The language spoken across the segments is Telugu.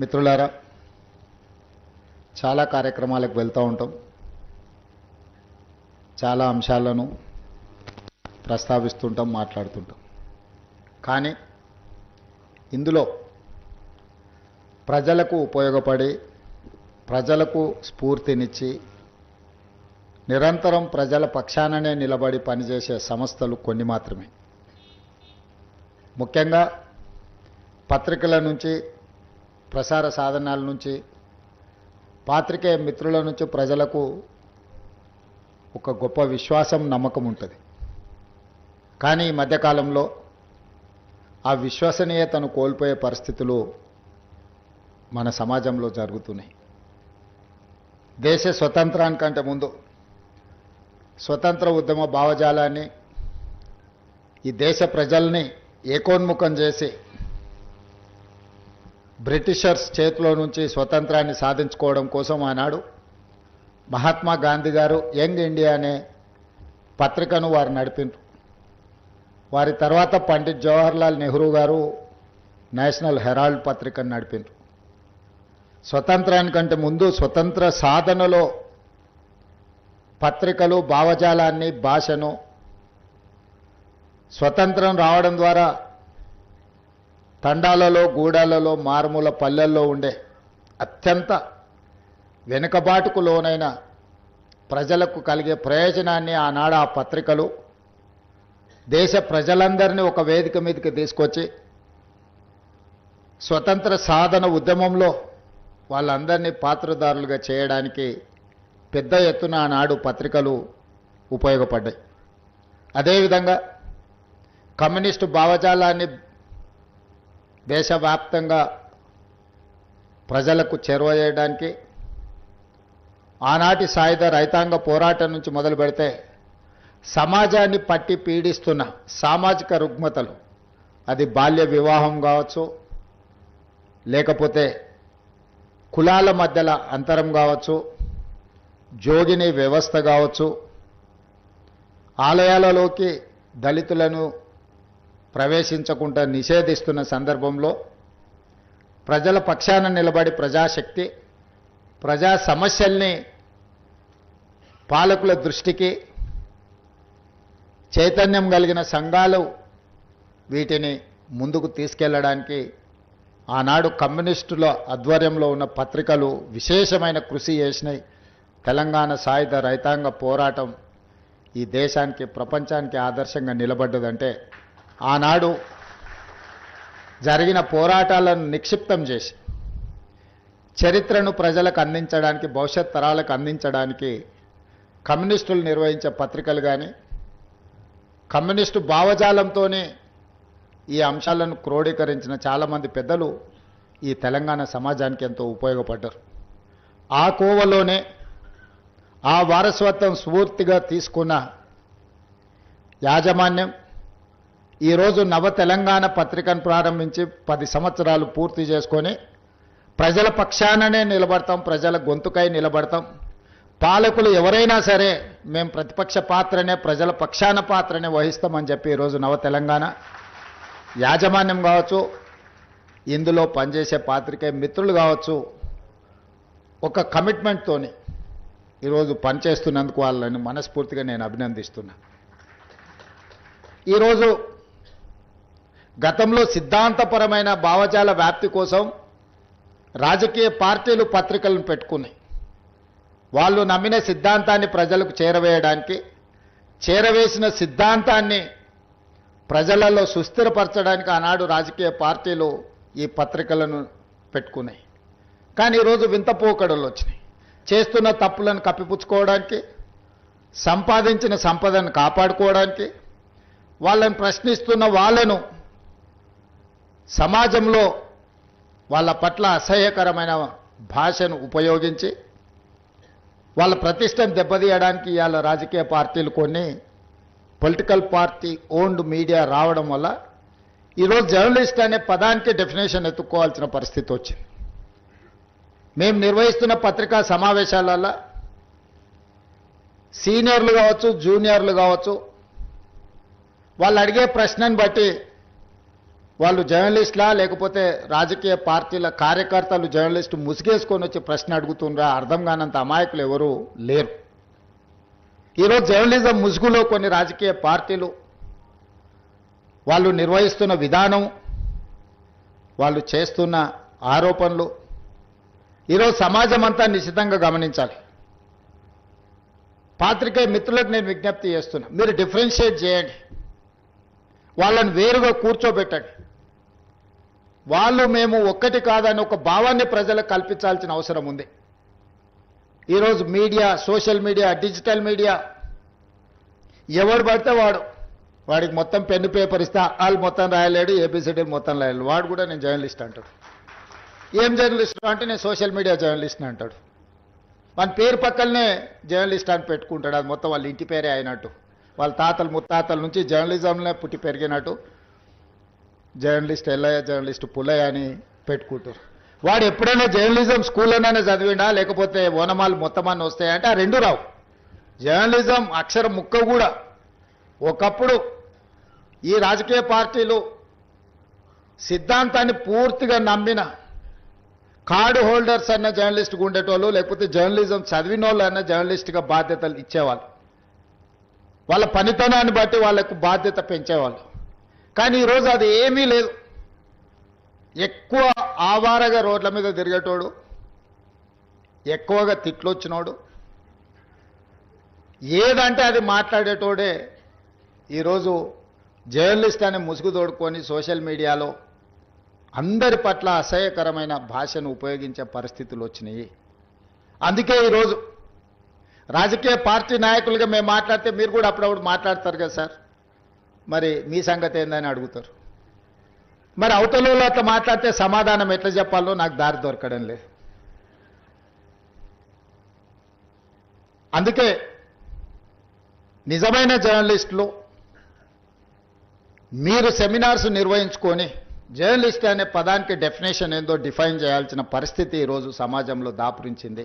మిత్రులారా చాలా కార్యక్రమాలకు వెళ్తూ ఉంటాం. చాలా అంశాలను ప్రస్తావిస్తుంటాం మాట్లాడుతుంటాం. కానీ ఇందులో ప్రజలకు ఉపయోగపడి ప్రజలకు స్ఫూర్తినిచ్చి నిరంతరం ప్రజల పక్షాననే నిలబడి పనిచేసే సంస్థలు కొన్ని మాత్రమే. ముఖ్యంగా పత్రికల నుంచి ప్రసార సాధనాల నుంచి పాత్రికేయ మిత్రుల నుంచి ప్రజలకు ఒక గొప్ప విశ్వాసం నమ్మకం ఉంటుంది. కానీ ఈ మధ్యకాలంలో ఆ విశ్వసనీయతను కోల్పోయే పరిస్థితులు మన సమాజంలో జరుగుతున్నాయి. దేశ స్వతంత్రానికంటే ముందు స్వతంత్ర ఉద్యమ భావజాలాన్ని ఈ దేశ ప్రజల్ని ఏకోన్ముఖం చేసి బ్రిటిషర్స్ చేతిలో నుంచి స్వతంత్రాన్ని సాధించుకోవడం కోసం ఆనాడు మహాత్మా గాంధీ గారు యంగ్ ఇండియా అనే పత్రికను వారు నడిపిండ్రు. వారి తర్వాత పండిత్ జవహర్లాల్ నెహ్రూ గారు నేషనల్ హెరాల్డ్ పత్రికను నడిపిండ్రు. స్వతంత్రానికంటే ముందు స్వతంత్ర సాధనలో పత్రికలు భావజాలాన్ని భాషను స్వతంత్రం రావడం ద్వారా తండాలలో గూడాలలో మారుమూల పల్లెల్లో ఉండే అత్యంత వెనుకబాటుకు లోనైన ప్రజలకు కలిగే ప్రయోజనాన్ని ఆనాడు ఆ పత్రికలు దేశ ప్రజలందరినీ ఒక వేదిక మీదకి తీసుకొచ్చి స్వతంత్ర సాధన ఉద్యమంలో వాళ్ళందరినీ పాత్రదారులుగా చేయడానికి పెద్ద ఎత్తున ఆనాడు పత్రికలు ఉపయోగపడ్డాయి. అదేవిధంగా కమ్యూనిస్టు భావజాలాన్ని దేశవ్యాప్తంగా ప్రజలకు చేరువ చేయడానికి ఆనాటి సాయుధ రైతాంగ పోరాటం నుంచి మొదలు పెడితే సమాజాన్ని పట్టి పీడిస్తున్న సామాజిక రుగ్మతలు అది బాల్య వివాహం కావచ్చు లేకపోతే కులాల మధ్యల అంతరం కావచ్చు జోగిని వ్యవస్థ కావచ్చు ఆలయాలలోకి దళితులను ప్రవేశించకుండా నిషేధిస్తున్న సందర్భంలో ప్రజల పక్షాన నిలబడి ప్రజాశక్తి ప్రజా సమస్యల్ని పాలకుల దృష్టికి చైతన్యం కలిగిన సంఘాలు వీటిని ముందుకు తీసుకెళ్ళడానికి ఆనాడు కమ్యూనిస్టుల ఆధ్వర్యంలో ఉన్న పత్రికలు విశేషమైన కృషి చేసినాయి. తెలంగాణ సాయుధ రైతాంగ పోరాటం ఈ దేశానికి ప్రపంచానికి ఆదర్శంగా నిలబడ్డదంటే ఆనాడు జరిగిన పోరాటాలను నిక్షిప్తం చేసి చరిత్రను ప్రజలకు అందించడానికి భవిష్యత్ తరాలకు అందించడానికి కమ్యూనిస్టులు నిర్వహించే పత్రికలు కానీ కమ్యూనిస్టు భావజాలంతోనే ఈ అంశాలను క్రోడీకరించిన చాలామంది పెద్దలు ఈ తెలంగాణ సమాజానికి ఎంతో ఉపయోగపడ్డారు. ఆ కోవలోనే ఆ వారసత్వం స్ఫూర్తిగా తీసుకున్న యాజమాన్యం ఈరోజు నవ తెలంగాణ పత్రికను ప్రారంభించి పది సంవత్సరాలు పూర్తి చేసుకొని ప్రజల పక్షాననే నిలబడతాం ప్రజల గొంతుకై నిలబడతాం. పాలకులు ఎవరైనా సరే మేము ప్రతిపక్ష పాత్రనే ప్రజల పక్షాన పాత్రనే వహిస్తామని చెప్పి ఈరోజు నవ తెలంగాణ యాజమాన్యం కావచ్చు ఇందులో పనిచేసే పాత్రికే మిత్రులు కావచ్చు ఒక కమిట్మెంట్తోని ఈరోజు పనిచేస్తున్నందుకు వాళ్ళని మనస్ఫూర్తిగా నేను అభినందిస్తున్నా. ఈరోజు గతంలో సిద్ధాంతపరమైన భావజాల వ్యాప్తి కోసం రాజకీయ పార్టీలు పత్రికలను పెట్టుకున్నాయి. వాళ్ళు నమ్మిన సిద్ధాంతాన్ని ప్రజలకు చేరవేయడానికి చేరవేసిన సిద్ధాంతాన్ని ప్రజలలో సుస్థిరపరచడానికి ఆనాడు రాజకీయ పార్టీలు ఈ పత్రికలను పెట్టుకున్నాయి. కానీ ఈరోజు వింత పోకడలు వచ్చినాయి. చేస్తున్న తప్పులను కప్పిపుచ్చుకోవడానికి సంపాదించిన సంపదను కాపాడుకోవడానికి వాళ్ళని ప్రశ్నిస్తున్న వాళ్ళను సమాజంలో వాళ్ళ పట్ల అసహ్యకరమైన భాషను ఉపయోగించి వాళ్ళ ప్రతిష్టను దెబ్బతీయడానికి ఇవాళ రాజకీయ పార్టీలు కొన్ని పొలిటికల్ పార్టీ ఓన్డ్ మీడియా రావడం వల్ల ఈరోజు జర్నలిస్ట్ అనే పదానికి డెఫినేషన్ ఎత్తుక్కోవాల్సిన పరిస్థితి వచ్చింది. మేము నిర్వహిస్తున్న పత్రికా సమావేశాలలో సీనియర్లు కావచ్చు జూనియర్లు కావచ్చు వాళ్ళు అడిగే ప్రశ్నను బట్టి వాళ్ళు జర్నలిస్టులా లేకపోతే రాజకీయ పార్టీల కార్యకర్తలు జర్నలిస్టు ముసుగేసుకొని వచ్చి ప్రశ్న అడుగుతుండ్రా అర్థం కానంత అమాయకులు ఎవరు లేరు. ఈరోజు జర్నలిజం ముసుగులో కొన్ని రాజకీయ పార్టీలు వాళ్ళు నిర్వహిస్తున్న విధానం వాళ్ళు చేస్తున్న ఆరోపణలు ఈరోజు సమాజం అంతా నిశ్చితంగా గమనించాలి. పాత్రికేయ మిత్రులకు నేను విజ్ఞప్తి చేస్తున్నా మీరు డిఫరెన్షియేట్ చేయండి. వాళ్ళని వేరుగా కూర్చోబెట్టండి. వాళ్ళు మేము ఒక్కటి కాదని ఒక భావాన్ని ప్రజలకు కల్పించాల్సిన అవసరం ఉంది. ఈరోజు media social media digital media ఎవడు పడితే వాడు. వాడికి మొత్తం పెన్ను పేపర్ ఇస్తే వాళ్ళు మొత్తం రాయలేడు ఏబిసిడి మొత్తం రాయలేడు. వాడు కూడా నేను జర్నలిస్ట్ అంటాడు. ఏం జర్నలిస్ట్ అంటే నేను సోషల్ మీడియా జర్నలిస్ట్ అంటాడు. మన పేరు పక్కనే జర్నలిస్ట్ అని పెట్టుకుంటాడు. అది మొత్తం వాళ్ళ ఇంటి పేరే అయినట్టు. వాళ్ళ తాతలు ముత్తాతల నుంచి జర్నలిజంలో పుట్టి పెరిగినట్టు. జర్నలిస్ట్ ఎల్లయ్య జర్నలిస్ట్ పుల్లయ్య అని పెట్టుకుంటారు. వాడు ఎప్పుడైనా జర్నలిజం స్కూల్లోనే చదివిండా? లేకపోతే ఓనమాలు మొత్తమాన్ని వస్తాయంటే ఆ రెండు రావు. జర్నలిజం అక్షర ముక్క కూడా. ఒకప్పుడు ఈ రాజకీయ పార్టీలు సిద్ధాంతాన్ని పూర్తిగా నమ్మిన కార్డు హోల్డర్స్ అన్న జర్నలిస్ట్గా ఉండేటోళ్ళు లేకపోతే జర్నలిజం చదివిన వాళ్ళు అన్న జర్నలిస్ట్గా బాధ్యతలు ఇచ్చేవాళ్ళు. వాళ్ళ పనితనాన్ని బట్టి వాళ్ళకు బాధ్యత పెంచేవాళ్ళు. కానీ ఈరోజు అది ఏమీ లేదు. ఎక్కువ ఆవారగా రోడ్ల మీద తిరిగేటోడు ఎక్కువగా తిట్లొచ్చినోడు ఏదంటే అది మాట్లాడేటోడే ఈరోజు జర్నలిస్ట్ ముసుగు తోడుకొని సోషల్ మీడియాలో అందరి పట్ల అసహ్యకరమైన భాషను ఉపయోగించే పరిస్థితులు వచ్చినాయి. అందుకే ఈరోజు రాజకీయ పార్టీ నాయకులుగా మేము మాట్లాడితే మీరు కూడా అప్పుడప్పుడు మాట్లాడతారు కదా సార్? మరి మీ సంగతి ఏందని అడుగుతారు. మరి అవతలలో అట్లా మాట్లాడితే సమాధానం ఎట్లా చెప్పాలో నాకు దారి దొరకడం లేదు. అందుకే నిజమైన జర్నలిస్టులు మీరు సెమినార్స్ నిర్వహించుకొని జర్నలిస్ట్ అనే పదానికి డెఫినేషన్ ఏందో డిఫైన్ చేయాల్సిన పరిస్థితి ఈరోజు సమాజంలో దాపురించింది.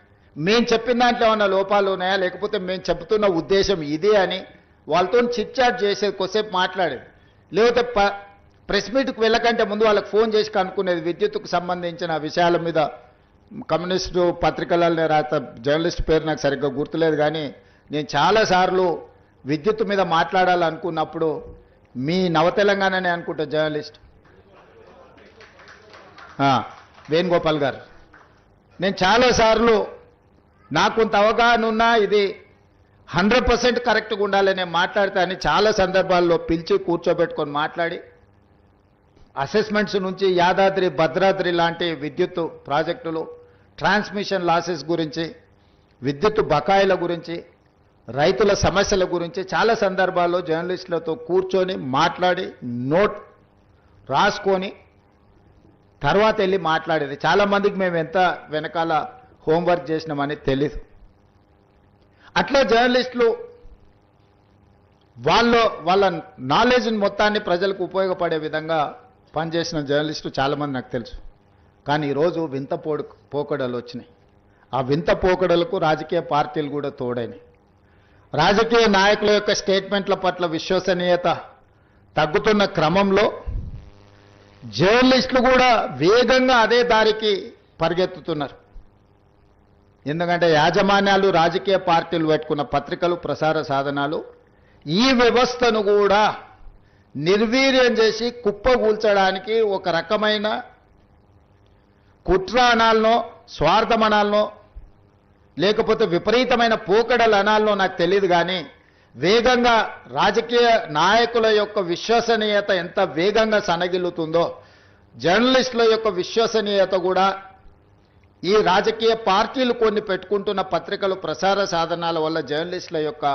మేము చెప్పిన దాంట్లో ఏమన్నా లోపాలు ఉన్నాయా? లేకపోతే మేము చెబుతున్న ఉద్దేశం ఇదే అని వాళ్ళతో చిట్ చాట్ చేసేది కొద్దిసేపు మాట్లాడేది లేకపోతే ప ప్రెస్ మీట్కి వెళ్ళకంటే ముందు వాళ్ళకి ఫోన్ చేసి కనుక్కునేది విద్యుత్కు సంబంధించిన విషయాల మీద కమ్యూనిస్టు పత్రికలలో రాత జర్నలిస్ట్ పేరు నాకు సరిగ్గా గుర్తులేదు కానీ నేను చాలాసార్లు విద్యుత్ మీద మాట్లాడాలనుకున్నప్పుడు మీ నవ తెలంగాణనే అనుకుంటా జర్నలిస్ట్. వేణుగోపాల్ గారు. నేను చాలాసార్లు నాకు కొంత అవగాహన ఉన్నా ఇది హండ్రెడ్ పర్సెంట్ కరెక్ట్గా ఉండాలని నేను మాట్లాడితే అని చాలా సందర్భాల్లో పిలిచి కూర్చోబెట్టుకొని మాట్లాడి అసెస్మెంట్స్ నుంచి యాదాద్రి భద్రాద్రి లాంటి విద్యుత్ ప్రాజెక్టులు ట్రాన్స్మిషన్ లాసెస్ గురించి విద్యుత్ బకాయిల గురించి రైతుల సమస్యల గురించి చాలా సందర్భాల్లో జర్నలిస్టులతో కూర్చొని మాట్లాడి నోట్ రాసుకొని తర్వాత వెళ్ళి మాట్లాడేది. చాలామందికి మేము ఎంత వెనకాల హోంవర్క్ చేసినామని తెలీదు. అట్లా జర్నలిస్టులు వాళ్ళ వాళ్ళ నాలెడ్జ్ని మొత్తాన్ని ప్రజలకు ఉపయోగపడే విధంగా పనిచేసిన జర్నలిస్టులు చాలామంది నాకు తెలుసు. కానీ ఈరోజు వింత పోడు పోకడలు వచ్చినాయి. ఆ వింత పోకడలకు రాజకీయ పార్టీలు కూడా తోడైనాయి. రాజకీయ నాయకుల యొక్క స్టేట్మెంట్ల పట్ల విశ్వసనీయత తగ్గుతున్న క్రమంలో జర్నలిస్టులు కూడా వేగంగా అదే దారికి పరిగెత్తుతున్నారు. ఎందుకంటే యాజమాన్యాలు రాజకీయ పార్టీలు పెట్టుకున్న పత్రికలు ప్రసార సాధనాలు ఈ వ్యవస్థను కూడా నిర్వీర్యం చేసి కుప్పగూల్చడానికి ఒక రకమైన కుట్ర అనాలనో స్వార్థం అనాలనో లేకపోతే విపరీతమైన పోకడలు అనాలనో నాకు తెలియదు కానీ వేగంగా రాజకీయ నాయకుల యొక్క విశ్వసనీయత ఎంత వేగంగా సనగిల్లుతుందో జర్నలిస్టుల యొక్క విశ్వసనీయత కూడా ఈ రాజకీయ పార్టీలు కొన్ని పెట్టుకుంటున్న పత్రికలు ప్రసార సాధనాల వల్ల జర్నలిస్టుల యొక్క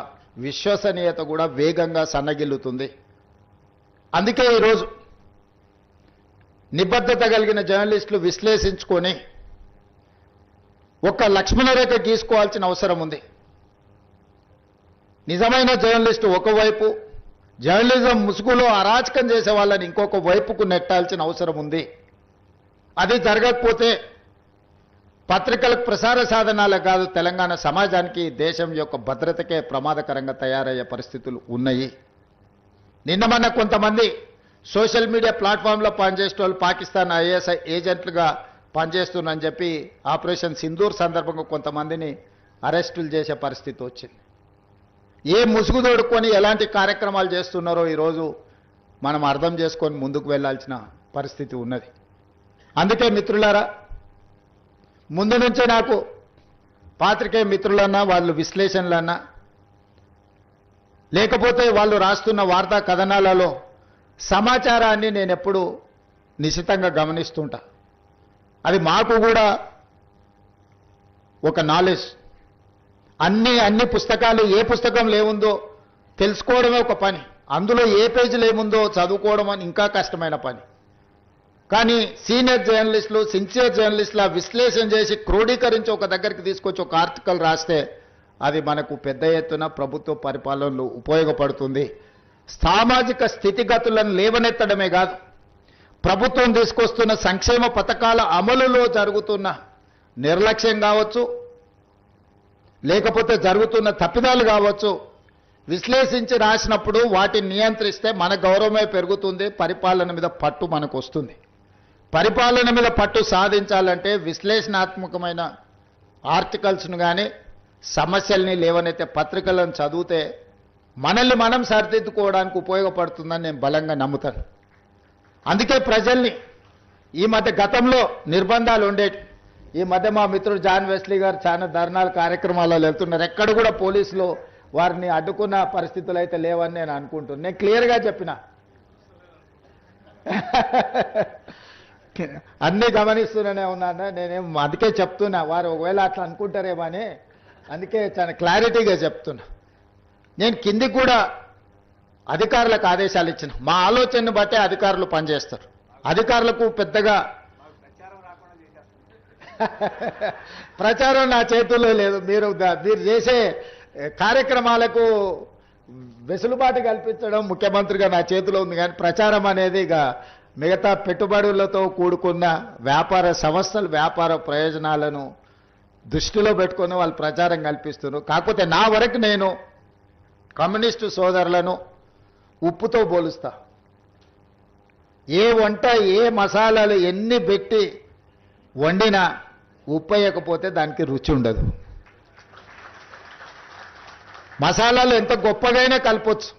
విశ్వసనీయత కూడా వేగంగా సన్నగిల్లుతుంది. అందుకే ఈరోజు నిబద్ధత కలిగిన జర్నలిస్టులు విశ్లేషించుకొని ఒక లక్ష్మణరేఖ గీసుకోవాల్సిన అవసరం ఉంది. నిజమైన జర్నలిస్టు ఒకవైపు జర్నలిజం ముసుగులో అరాచకం చేసే వాళ్ళని ఇంకొక వైపుకు నెట్టాల్సిన అవసరం ఉంది. అది జరగకపోతే పత్రికలకు ప్రసార సాధనాలే కాదు తెలంగాణ సమాజానికి దేశం యొక్క భద్రతకే ప్రమాదకరంగా తయారయ్యే పరిస్థితులు ఉన్నాయి. నిన్న మొన్న కొంతమంది సోషల్ మీడియా ప్లాట్ఫామ్లో పనిచేసే వాళ్ళు పాకిస్తాన్ ఐఎస్ ఏజెంట్లుగా పనిచేస్తున్నారని చెప్పి ఆపరేషన్ సింధూర్ సందర్భంగా కొంతమందిని అరెస్టులు చేసే పరిస్థితి వచ్చింది. ఏ ముసుగు తోడుకొని ఎలాంటి కార్యక్రమాలు చేస్తున్నారో ఈరోజు మనం అర్థం చేసుకొని ముందుకు వెళ్ళాల్సిన పరిస్థితి ఉన్నది. అందుకే మిత్రులారా ముందు నుంచే నాకు పాత్రికేయ మిత్రులన్నా వాళ్ళు విశ్లేషణలన్నా లేకపోతే వాళ్ళు రాస్తున్న వార్తా కథనాలలో సమాచారాన్ని నేను ఎప్పుడు నిశితంగా గమనిస్తుంటా. అది మాకు కూడా ఒక నాలెడ్జ్. అన్ని అన్ని పుస్తకాలు ఏ పుస్తకం లేవుందో తెలుసుకోవడమే ఒక పని. అందులో ఏ పేజీలు ఏముందో చదువుకోవడం అని ఇంకా కష్టమైన పని. కానీ సీనియర్ జర్నలిస్టులు సిన్సియర్ జర్నలిస్టులు విశ్లేషణ చేసి క్రోడీకరించి ఒక దగ్గరికి తీసుకొచ్చి ఒక ఆర్టికల్ రాస్తే అది మనకు పెద్ద ఎత్తున ప్రభుత్వ పరిపాలనలో ఉపయోగపడుతుంది. సామాజిక స్థితిగతులను లేవనెత్తడమే కాదు ప్రభుత్వం తీసుకొస్తున్న సంక్షేమ పథకాల అమలులో జరుగుతున్న నిర్లక్ష్యం కావచ్చు లేకపోతే జరుగుతున్న తప్పిదాలు కావచ్చు విశ్లేషించి రాసినప్పుడు వాటిని నియంత్రిస్తే మన గౌరవమే పెరుగుతుంది పరిపాలన మీద పట్టు మనకు వస్తుంది. పరిపాలన మీద పట్టు సాధించాలంటే విశ్లేషణాత్మకమైన ఆర్టికల్స్ను కానీ సమస్యల్ని లేవనైతే పత్రికలను చదివితే మనల్ని మనం సరిదిద్దుకోవడానికి ఉపయోగపడుతుందని నేను బలంగా నమ్ముతాను. అందుకే ప్రజల్ని ఈ మధ్య గతంలో నిర్బంధాలు ఉండేవి ఈ మధ్య మా మిత్రుడు జాన్ వెస్లీ గారు చాలా ధర్నాలు కార్యక్రమాలలో వెళ్తున్నారు. ఎక్కడ కూడా పోలీసులు వారిని అడ్డుకున్న పరిస్థితులు అయితే లేవని నేను అనుకుంటున్నాను. నేను క్లియర్గా చెప్పిన. అన్నీ గమనిస్తూనే ఉన్నాను. నేనేం అందుకే చెప్తున్నా. వారు ఒకవేళ అట్లా అనుకుంటారేమో అని. అందుకే చాలా క్లారిటీగా చెప్తున్నా. నేను కిందికి కూడా అధికారులకు ఆదేశాలు ఇచ్చిన. మా ఆలోచనను బట్టే అధికారులు పనిచేస్తారు. అధికారులకు పెద్దగా ప్రచారం నా చేతుల్లో లేదు. మీరు మీరు చేసే కార్యక్రమాలకు వెసులుబాటు కల్పించడం ముఖ్యమంత్రిగా నా చేతిలో ఉంది. కానీ ప్రచారం అనేది ఇక మిగతా పెట్టుబడులతో కూడుకున్న వ్యాపార సంస్థలు వ్యాపార ప్రయోజనాలను దృష్టిలో పెట్టుకొని వాళ్ళు ప్రచారం కల్పిస్తున్నారు. కాకపోతే నా వరకు నేను కమ్యూనిస్టు సోదరులను ఉప్పుతో పోలుస్తా. ఏ వంట ఏ మసాలాలు ఎన్ని పెట్టి వండినా ఉప్పు వేయకపోతే దానికి రుచి ఉండదు. మసాలాలు ఎంత గొప్పగైనా కలపచ్చు.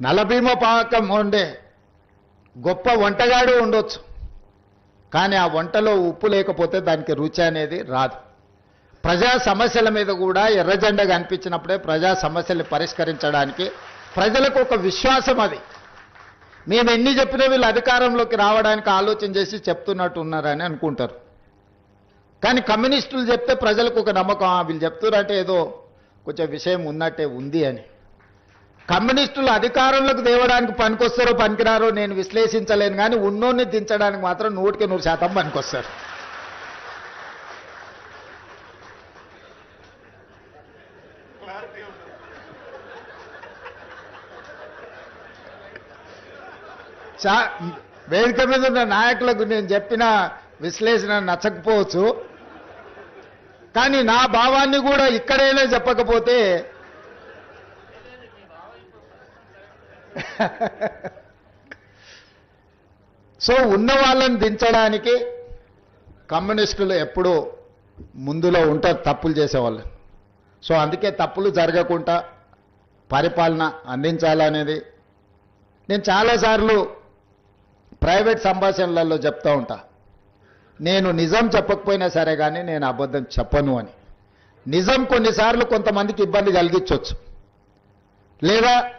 నలభీమ పాకం ఉండే గొప్ప వంటగాడు ఉండొచ్చు. కానీ ఆ వంటలో ఉప్పు లేకపోతే దానికి రుచి అనేది రాదు. ప్రజా సమస్యల మీద కూడా ఎర్రజెండా కనిపించినప్పుడే ప్రజా సమస్యలు పరిష్కరించడానికి ప్రజలకు ఒక విశ్వాసం అది. మేము ఎన్ని చెప్పినా వీళ్ళు అధికారంలోకి రావడానికి ఆలోచన చేసి చెప్తున్నట్టు ఉన్నారని అనుకుంటారు. కానీ కమ్యూనిస్టులు చెప్తే ప్రజలకు ఒక నమ్మకం వీళ్ళు చెప్తున్నారంటే ఏదో కొంచెం విషయం ఉన్నట్టే ఉంది అని. కమ్యూనిస్టులు అధికారంలోకి తేవడానికి పనికొస్తారో పనికిరారో నేను విశ్లేషించలేను కానీ ఉన్నోన్ని దించడానికి మాత్రం నూటికి నూరు శాతం పనికొస్తారు. చా వేదిక మీద ఉన్న నాయకులకు నేను చెప్పిన విశ్లేషణ నచ్చకపోవచ్చు కానీ నా భావాన్ని కూడా ఇక్కడైనా చెప్పకపోతే సో ఉన్న వాళ్ళని దించడానికి కమ్యూనిస్టులు ఎప్పుడూ ముందులో ఉంటారు తప్పులు చేసేవాళ్ళు. సో అందుకే తప్పులు జరగకుండా పరిపాలన అందించాలనేది నేను చాలాసార్లు ప్రైవేట్ సంభాషణలలో చెప్తూ ఉంటా. నేను నిజం చెప్పకపోయినా సరే కానీ నేను అబద్ధం చెప్పను అని. నిజం కొన్నిసార్లు కొంతమందికి ఇబ్బంది కలిగించవచ్చు లేదా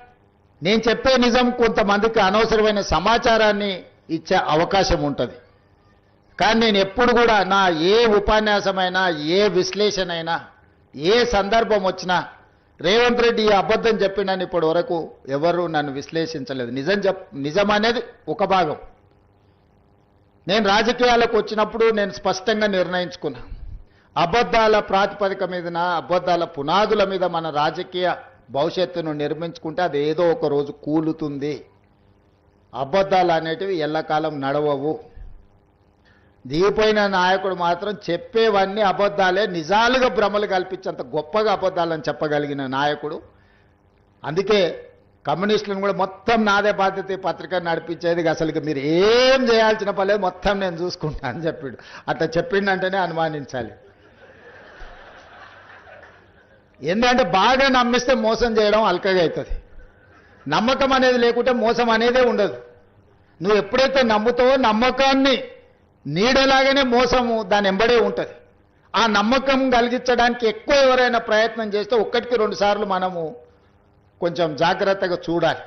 నేను చెప్పే నిజం కొంతమందికి అనవసరమైన సమాచారాన్ని ఇచ్చే అవకాశం ఉంటుంది. కానీ నేను ఎప్పుడు కూడా నా ఏ ఉపన్యాసమైనా ఏ విశ్లేషణ అయినా ఏ సందర్భం వచ్చినా రేవంత్ రెడ్డి ఈ అబద్ధం చెప్పిండని ఇప్పటి వరకు ఎవరు నన్ను విశ్లేషించలేదు. నిజం చెప్ నిజం అనేది ఒక భాగం. నేను రాజకీయాలకు వచ్చినప్పుడు నేను స్పష్టంగా నిర్ణయించుకున్నా. అబద్ధాల ప్రాతిపదిక మీదన అబద్ధాల పునాదుల మీద మన రాజకీయ భవిష్యత్తును నిర్మించుకుంటే అది ఏదో ఒక రోజు కూలుతుంది. అబద్ధాలు అనేటివి ఎల్లకాలం నడవవు. దిగిపోయిన నాయకుడు మాత్రం చెప్పేవన్నీ అబద్ధాలే. నిజాలుగా భ్రమలు కల్పించేంత గొప్పగా అబద్ధాలని చెప్పగలిగిన నాయకుడు. అందుకే కమ్యూనిస్టులను కూడా మొత్తం నాదే బాధ్యత పత్రిక నడిపించేది. అసలు మీరు ఏం చేయాల్సిన పర్లేదు మొత్తం నేను చూసుకుంటా అని చెప్పాడు. అట్లా చెప్పిండంటేనే అనుమానించాలి. ఎందుకంటే బాగా నమ్మిస్తే మోసం చేయడం అల్కగా అవుతుంది. నమ్మకం అనేది లేకుంటే మోసం అనేదే ఉండదు. నువ్వు ఎప్పుడైతే నమ్ముతావో నమ్మకాన్ని నీడలాగానే మోసము దాని ఎంబడే ఉంటుంది. ఆ నమ్మకం కలిగించడానికి ఎక్కువ ఎవరైనా ప్రయత్నం చేస్తే ఒక్కటికి రెండు సార్లు మనము కొంచెం జాగ్రత్తగా చూడాలి.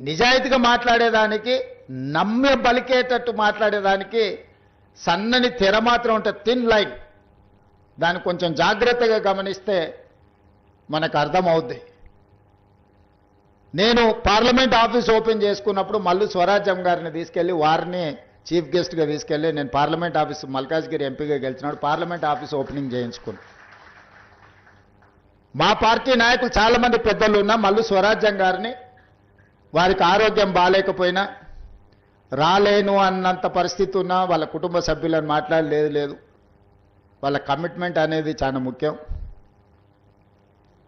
నిజాయితీగా మాట్లాడేదానికి నమ్మే బలికేటట్టు మాట్లాడేదానికి సన్నని తెర మాత్రం ఉంటుంది థిన్ లైన్ దాన్ని కొంచెం జాగ్రత్తగా గమనిస్తే మనకు అర్థమవుద్ది. నేను పార్లమెంట్ ఆఫీస్ ఓపెన్ చేసుకున్నప్పుడు మల్లు స్వరాజ్యం గారిని తీసుకెళ్ళి వారిని చీఫ్ గెస్ట్గా తీసుకెళ్ళి నేను పార్లమెంట్ ఆఫీస్ మల్కాజ్గిరి ఎంపీగా గెలిచినాడు పార్లమెంట్ ఆఫీస్ ఓపెనింగ్ చేయించుకున్నాను మా పార్టీ నాయకులు చాలామంది పెద్దలు ఉన్నా మల్లు స్వరాజ్యం గారిని వారికి ఆరోగ్యం బాగాలేకపోయినా రాలేను అన్నంత పరిస్థితి ఉన్నా వాళ్ళ కుటుంబ సభ్యులను మాట్లాడలేదు లేదు. వాళ్ళ కమిట్మెంట్ అనేది చాలా ముఖ్యం.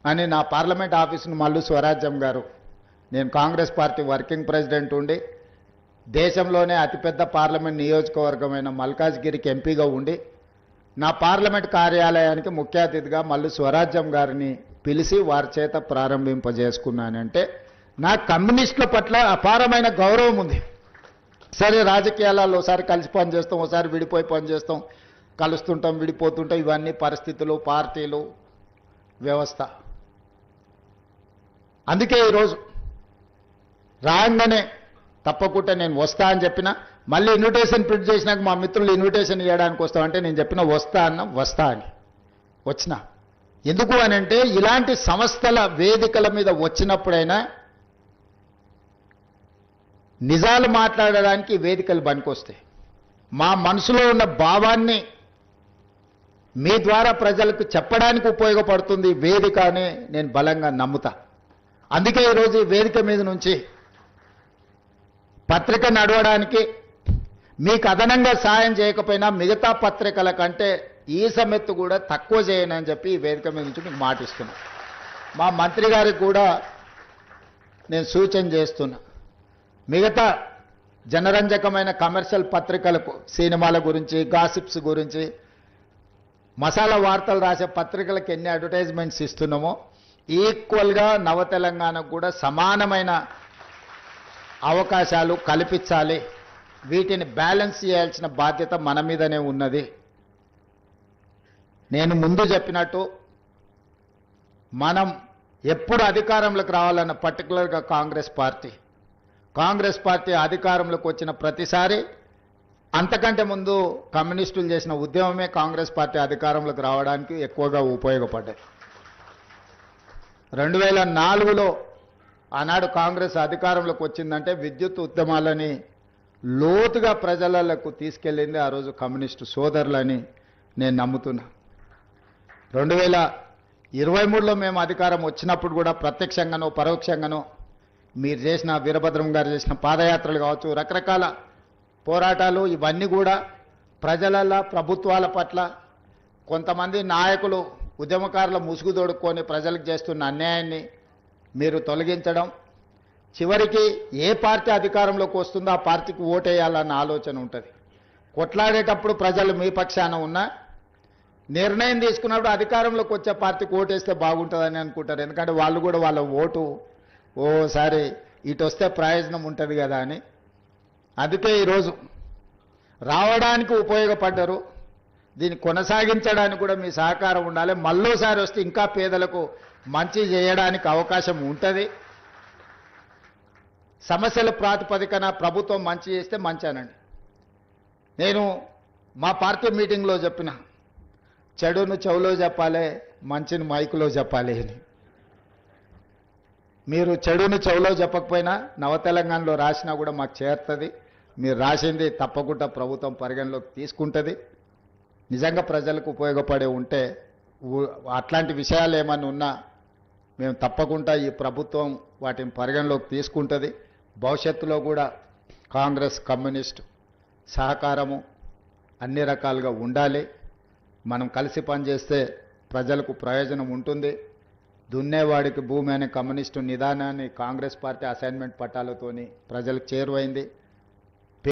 అని నా పార్లమెంట్ ఆఫీసును మల్లు స్వరాజ్యం గారు నేను కాంగ్రెస్ పార్టీ వర్కింగ్ ప్రెసిడెంట్ ఉండి దేశంలోనే అతిపెద్ద పార్లమెంట్ నియోజకవర్గమైన మల్కాజ్గిరికి ఎంపీగా ఉండి నా పార్లమెంట్ కార్యాలయానికి ముఖ్య అతిథిగా మల్లు స్వరాజ్యం గారిని పిలిచి వారి చేత ప్రారంభింపజేసుకున్నానంటే నా కమ్యూనిస్టుల పట్ల అపారమైన గౌరవం ఉంది. సరే రాజకీయాలలో ఒకసారి కలిసి పని చేస్తాం ఒకసారి విడిపోయి పని చేస్తాం కలుస్తుంటాం విడిపోతుంటాం. ఇవన్నీ పరిస్థితులు పార్టీలు వ్యవస్థ. అందుకే ఈరోజు రాగానే తప్పకుండా నేను వస్తా అని చెప్పిన మళ్ళీ ఇన్విటేషన్ ప్రింట్ చేసినాక మా మిత్రులు ఇన్విటేషన్ ఇవ్వడానికి వస్తామంటే నేను చెప్పిన వస్తా అన్న వస్తా అని. వచ్చిన. ఎందుకు అని అంటే ఇలాంటి సంస్థల వేదికల మీద వచ్చినప్పుడైనా నిజాలు మాట్లాడడానికి వేదికలు పనికొస్తాయి. మా మనసులో ఉన్న భావాన్ని మీ ద్వారా ప్రజలకు చెప్పడానికి ఉపయోగపడుతుంది వేదిక అని నేను బలంగా నమ్ముతా. అందుకే ఈరోజు ఈ వేదిక మీద నుంచి పత్రిక నడవడానికి మీకు అదనంగా సాయం చేయకపోయినా మిగతా పత్రికల కంటే ఈ సమెత్తు కూడా తక్కువ చేయనని చెప్పి ఈ వేదిక మీద నుంచి మీకు మాటిస్తున్నా. మా మంత్రి గారికి కూడా నేను సూచన చేస్తున్నా. మిగతా జనరంజకమైన కమర్షియల్ పత్రికలకు సినిమాల గురించి గాసిప్స్ గురించి మసాలా వార్తలు రాసే పత్రికలకు ఎన్ని అడ్వర్టైజ్మెంట్స్ ఇస్తున్నామో ఈక్వల్గా నవ తెలంగాణకు కూడా సమానమైన అవకాశాలు కల్పించాలి. వీటిని బ్యాలెన్స్ చేయాల్సిన బాధ్యత మన మీదనే ఉన్నది. నేను ముందు చెప్పినట్టు మనం ఎప్పుడు అధికారంలోకి రావాలన్న పర్టికులర్గా కాంగ్రెస్ పార్టీ. కాంగ్రెస్ పార్టీ అధికారంలోకి వచ్చిన ప్రతిసారి అంతకంటే ముందు కమ్యూనిస్టులు చేసిన ఉద్యమమే కాంగ్రెస్ పార్టీ అధికారంలోకి రావడానికి ఎక్కువగా ఉపయోగపడ్డాయి. రెండు వేల నాలుగులో ఆనాడు కాంగ్రెస్ అధికారంలోకి వచ్చిందంటే విద్యుత్ ఉద్యమాలని లోతుగా ప్రజలకు తీసుకెళ్ళింది ఆ రోజు కమ్యూనిస్టు సోదరులని నేను నమ్ముతున్నా. రెండు వేల ఇరవై మూడులో మేము అధికారం వచ్చినప్పుడు కూడా ప్రత్యక్షంగానో పరోక్షంగానో మీరు చేసిన వీరభద్రం గారు చేసిన పాదయాత్రలు కావచ్చు రకరకాల పోరాటాలు ఇవన్నీ కూడా ప్రజలల్ల ప్రభుత్వాల పట్ల కొంతమంది నాయకులు ఉద్యమకారుల ముసుగు తొడుక్కొని ప్రజలకు చేస్తున్న అన్యాయాన్ని మీరు తొలగించడం చివరికి ఏ పార్టీ అధికారంలోకి వస్తుందో ఆ పార్టీకి ఓటేయాలన్న ఆలోచన ఉంటుంది. కొట్లాడేటప్పుడు ప్రజలు మీ పక్షాన ఉన్నా నిర్ణయం తీసుకున్నప్పుడు అధికారంలోకి వచ్చే పార్టీకి ఓటేస్తే బాగుంటుందని అనుకుంటారు. ఎందుకంటే వాళ్ళు కూడా వాళ్ళ ఓటు ఓసారి ఇటు వస్తే ప్రయోజనం ఉంటుంది కదా అని అందుకే ఈరోజు రావడానికి ఉపయోగపడ్డరు దీన్ని కొనసాగించడానికి కూడా మీ సహకారం ఉండాలి. మళ్ళోసారి వస్తే ఇంకా పేదలకు మంచి చేయడానికి అవకాశం ఉంటుంది. సమస్యల ప్రాతిపదికన ప్రభుత్వం మంచి చేస్తే మంచి అనండి నేను మా పార్టీ మీటింగ్లో చెప్పిన చెడును చెవులో చెప్పాలి మంచిని మైకులో చెప్పాలి అని. మీరు చెడును చెవులో చెప్పకపోయినా నవ తెలంగాణలో రాసినా కూడా మాకు చేరుతుంది. మీరు రాసింది తప్పకుండా ప్రభుత్వం పరిగణలోకి తీసుకుంటుంది. నిజంగా ప్రజలకు ఉపయోగపడే ఉంటే అట్లాంటి విషయాలు ఏమైనా ఉన్నా మేము తప్పకుండా ఈ ప్రభుత్వం వాటిని పరిగణలోకి తీసుకుంటుంది. భవిష్యత్తులో కూడా కాంగ్రెస్ కమ్యూనిస్ట్ సహకారము అన్ని రకాలుగా ఉండాలి. మనం కలిసి పనిచేస్తే ప్రజలకు ప్రయోజనం ఉంటుంది. దున్నేవాడికి భూమి అనే కమ్యూనిస్టు నిదానాన్ని కాంగ్రెస్ పార్టీ అసైన్మెంట్ పట్టాలతోని ప్రజలకు చేరువైంది.